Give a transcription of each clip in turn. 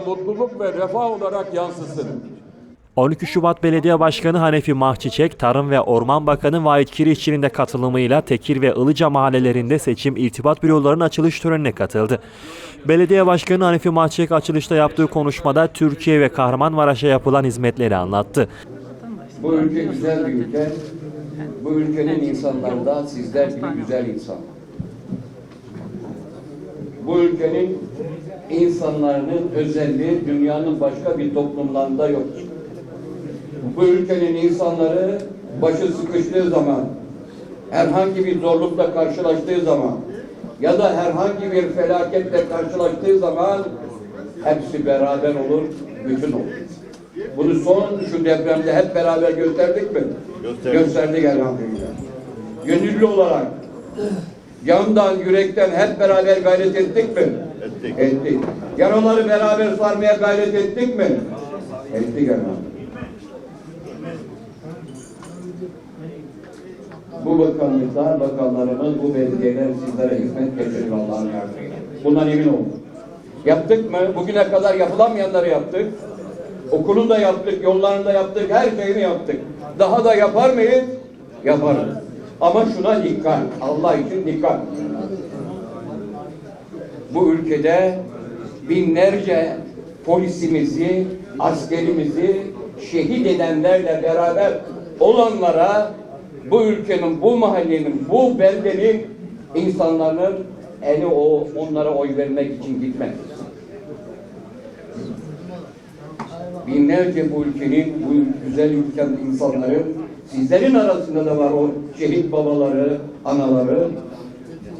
mutluluk ve refah olarak yansısın. 12 Şubat Belediye Başkanı Hanefi Mahçiçek, Tarım ve Orman Bakanı Vahit Kirişçi'nin de katılımıyla Tekir ve Ilıca mahallelerinde seçim irtibat bürolarının açılış törenine katıldı. Belediye Başkanı Hanefi Mahçiçek açılışta yaptığı konuşmada Türkiye ve Kahramanmaraş'a yapılan hizmetleri anlattı. Bu ülke güzel bir ülke. Bu ülkenin insanları da sizler gibi güzel insan. Bu ülkenin insanların özelliği dünyanın başka bir toplumlarında yoktur. Bu ülkenin insanları başı sıkıştığı zaman, herhangi bir zorlukla karşılaştığı zaman ya da herhangi bir felaketle karşılaştığı zaman hepsi beraber olur, bütün olur. Bunu son şu depremde hep beraber gösterdik mi? Gösterdik. Gösterdik elhamdülillah. Gönüllü olarak yandan, yürekten hep beraber gayret ettik mi? Ettik. Ettik. Yaraları beraber sarmaya gayret ettik mi? Ettik elhamdülillah. Bu bakanlıklar, bakanlarımız, bu belediyeler sizlere hizmet getirir Allah'ın yardımıyla. Bundan emin olun. Yaptık mı? Bugüne kadar yapılamayanları yaptık. Okulunu da yaptık, yollarını da yaptık, her şeyini yaptık. Daha da yapar mıyız? Yaparız. Ama şuna dikkat, Allah için dikkat. Bu ülkede binlerce polisimizi, askerimizi şehit edenlerle beraber olanlara bu ülkenin, bu mahallenin, bu beldenin insanların eli o onlara oy vermek için gitmez. binlerce bu ülkenin, bu güzel ülkenin insanları, sizlerin arasında da var o şehit babaları, anaları,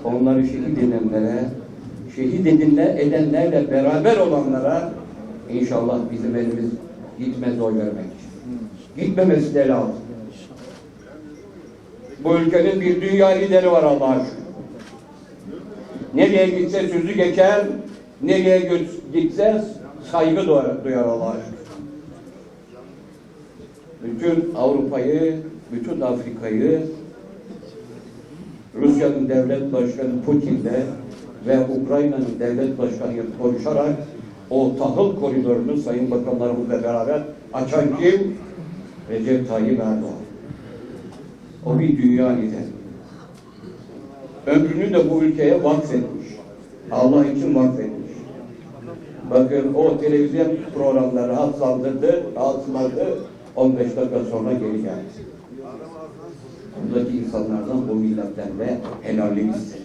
onları şehit edenlere, şehit edinle, edenlerle beraber olanlara inşallah bizim elimiz gitmez oy vermek için. Gitmemesi de lazım. Bu ülkenin bir dünya lideri var Allah'a şükür. Nereye gitse sözü geçer, nereye gitse saygı duyar Allah'a şükür. Bütün Avrupa'yı, bütün Afrika'yı Rusya'nın devlet başkanı Putin'le ve Ukrayna'nın devlet başkanı konuşarak o tahıl koridorunu Sayın Bakanlarımızla beraber açan kim? Recep Tayyip Erdoğan. O bir dünya lideri. Ömrünü de bu ülkeye vakfetmiş. Allah için vakfetmiş. Bakın o televizyon programları rahat saldırdı, rahatsızladı. 15 dakika sonra geri geldi. Buradaki insanlardan bu milletten de helallik istedi.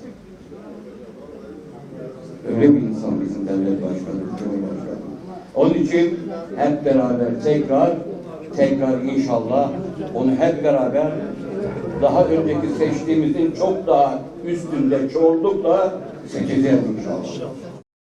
Öyle bir insan bizim devlet başkanı, cumhurbaşkanı. Onun için hep beraber tekrar, tekrar inşallah onu hep beraber daha önceki seçtiğimizin çok daha üstünde çoğunlukla seçeceğiz inşallah.